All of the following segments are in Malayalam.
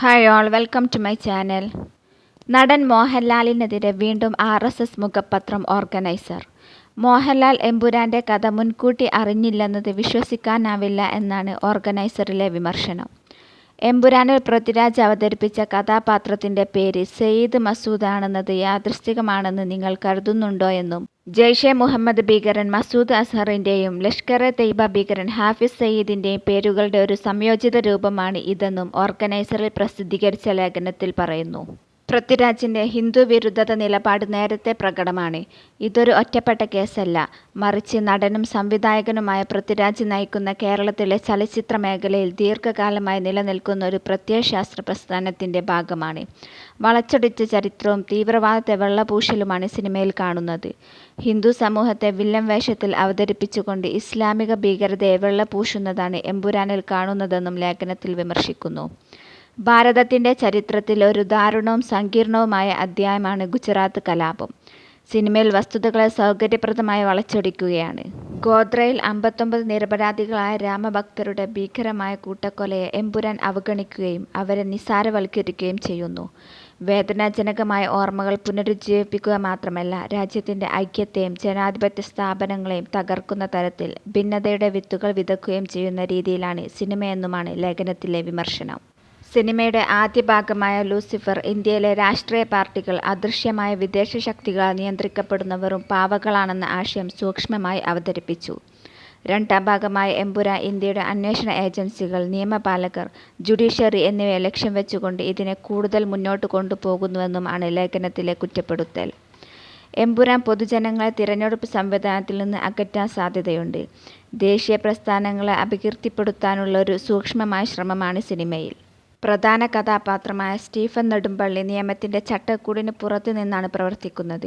Hi all welcome to my channel നടൻ മോഹൻലാലിനെതിരെ വീണ്ടും ആർ എസ് എസ് മുഖപത്രം ഓർഗനൈസർ. മോഹൻലാൽ എമ്പുരാന്റെ കഥ മുൻകൂട്ടി അറിഞ്ഞില്ലെന്നത് വിശ്വസിക്കാനാവില്ല എന്നാണ് ഓർഗനൈസറിലെ വിമർശനം. എമ്പുരാനിൽ പൃഥ്വിരാജ് അവതരിപ്പിച്ച കഥാപാത്രത്തിന്റെ പേര് സെയ്ദ് മസൂദ് ആണെന്നത് യാദൃശ്ചികമാണെന്ന് നിങ്ങൾ കരുതുന്നുണ്ടോ എന്നും ജയ്ഷെ മുഹമ്മദ് ഭീകരൻ മസൂദ് അസറിന്റെയും ലഷ്കർ എ തെയ്ബ ഭീകരൻ ഹാഫിസ് സയ്യിദിന്റെയും പേരുകളുടെ ഒരു സംയോജിത രൂപമാണ് ഇതെന്നും ഓർഗനൈസറിൽ പ്രസിദ്ധീകരിച്ച ലേഖനത്തിൽ പറയുന്നു. പൃഥ്വിരാജിന്റെ ഹിന്ദു വിരുദ്ധത നിലപാട് നേരത്തെ പ്രകടമാണ്. ഇതൊരു ഒറ്റപ്പെട്ട കേസല്ല. മറിച്ച് നടനും സംവിധായകനുമായ പൃഥ്വിരാജ് നയിക്കുന്ന കേരളത്തിലെ ചലച്ചിത്ര മേഖലയിൽ ദീർഘകാലമായി നിലനിൽക്കുന്ന ഒരു പ്രത്യയശാസ്ത്ര പ്രസ്ഥാനത്തിന്റെ ഭാഗമാണ്. വളച്ചൊടിച്ച ചരിത്രവും തീവ്രവാദത്തെ വെള്ളപൂശലുമാണ് സിനിമയിൽ കാണുന്നത്. ഹിന്ദു സമൂഹത്തെ വില്ലൻ വേഷത്തിൽ അവതരിപ്പിച്ചുകൊണ്ട് ഇസ്ലാമിക ഭീകരതയെ വെള്ളപൂശുന്നതാണ് എമ്പുരാനിൽ കാണുന്നതെന്നും ലേഖനത്തിൽ വിമർശിക്കുന്നു. ഭാരതത്തിന്റെ ചരിത്രത്തിൽ ഒരു ദാരുണവും സങ്കീർണവുമായ അധ്യായമാണ് ഗുജറാത്ത് കലാപം. സിനിമയിൽ വസ്തുതകളെ സൗകര്യപ്രദമായി വളച്ചൊടിക്കുകയാണ്. ഗോത്രയിൽ അമ്പത്തൊമ്പത് നിരപരാധികളായ രാമഭക്തരുടെ ഭീകരമായ കൂട്ടക്കൊലയെ എമ്പുരാൻ അവഗണിക്കുകയും അവരെ നിസ്സാരവൽക്കരിക്കുകയും ചെയ്യുന്നു. വേദനാജനകമായ ഓർമ്മകൾ പുനരുജ്ജീവിപ്പിക്കുക മാത്രമല്ല രാജ്യത്തിന്റെ ഐക്യത്തെയും ജനാധിപത്യ സ്ഥാപനങ്ങളെയും തകർക്കുന്ന തരത്തിൽ ഭിന്നതയുടെ വിത്തുകൾ വിതക്കുകയും ചെയ്യുന്ന രീതിയിലാണ് സിനിമയെന്നുമാണ് ലേഖനത്തിലെ വിമർശനം. സിനിമയുടെ ആദ്യ ഭാഗമായ ലൂസിഫർ ഇന്ത്യയിലെ രാഷ്ട്രീയ പാർട്ടികൾ അദൃശ്യമായ വിദേശ ശക്തികളാൽ നിയന്ത്രിക്കപ്പെടുന്നവരും പാവകളാണെന്ന ആശയം സൂക്ഷ്മമായി അവതരിപ്പിച്ചു. രണ്ടാം ഭാഗമായ എംപുര ഇന്ത്യയുടെ അന്വേഷണ ഏജൻസികൾ നിയമപാലകർ ജുഡീഷ്യറി എന്നിവയെ ലക്ഷ്യം വെച്ചുകൊണ്ട് ഇതിനെ കൂടുതൽ മുന്നോട്ട് കൊണ്ടുപോകുന്നുവെന്നും ആണ് ലേഖനത്തിലെ കുറ്റപ്പെടുത്തൽ. എമ്പുരാൻ പൊതുജനങ്ങളെ തിരഞ്ഞെടുപ്പ് സംവിധാനത്തിൽ നിന്ന് അകറ്റാൻ സാധ്യതയുണ്ട്. ദേശീയ പ്രസ്ഥാനങ്ങളെ അപകീർത്തിപ്പെടുത്താനുള്ള ഒരു സൂക്ഷ്മമായ ശ്രമമാണ് സിനിമയിൽ. പ്രധാന കഥാപാത്രമായ സ്റ്റീഫൻ നെടുമ്പള്ളി നിയമത്തിന്റെ ചട്ടക്കൂടിന് പുറത്തു നിന്നാണ് പ്രവർത്തിക്കുന്നത്.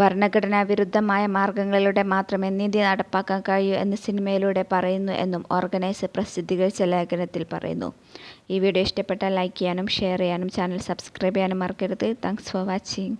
ഭരണഘടനാ വിരുദ്ധമായ മാർഗങ്ങളിലൂടെ മാത്രമേ നീതി നടപ്പാക്കാൻ കഴിയൂ എന്ന് സിനിമയിലൂടെ പറയുന്നു എന്നും ഓർഗനൈസർ പ്രസിദ്ധീകരിച്ച ലേഖനത്തിൽ പറയുന്നു. ഈ വീഡിയോ ഇഷ്ടപ്പെട്ടാൽ ലൈക്ക് ചെയ്യാനും ഷെയർ ചെയ്യാനും ചാനൽ സബ്സ്ക്രൈബ് ചെയ്യാനും മറക്കരുത്. Thanks for watching.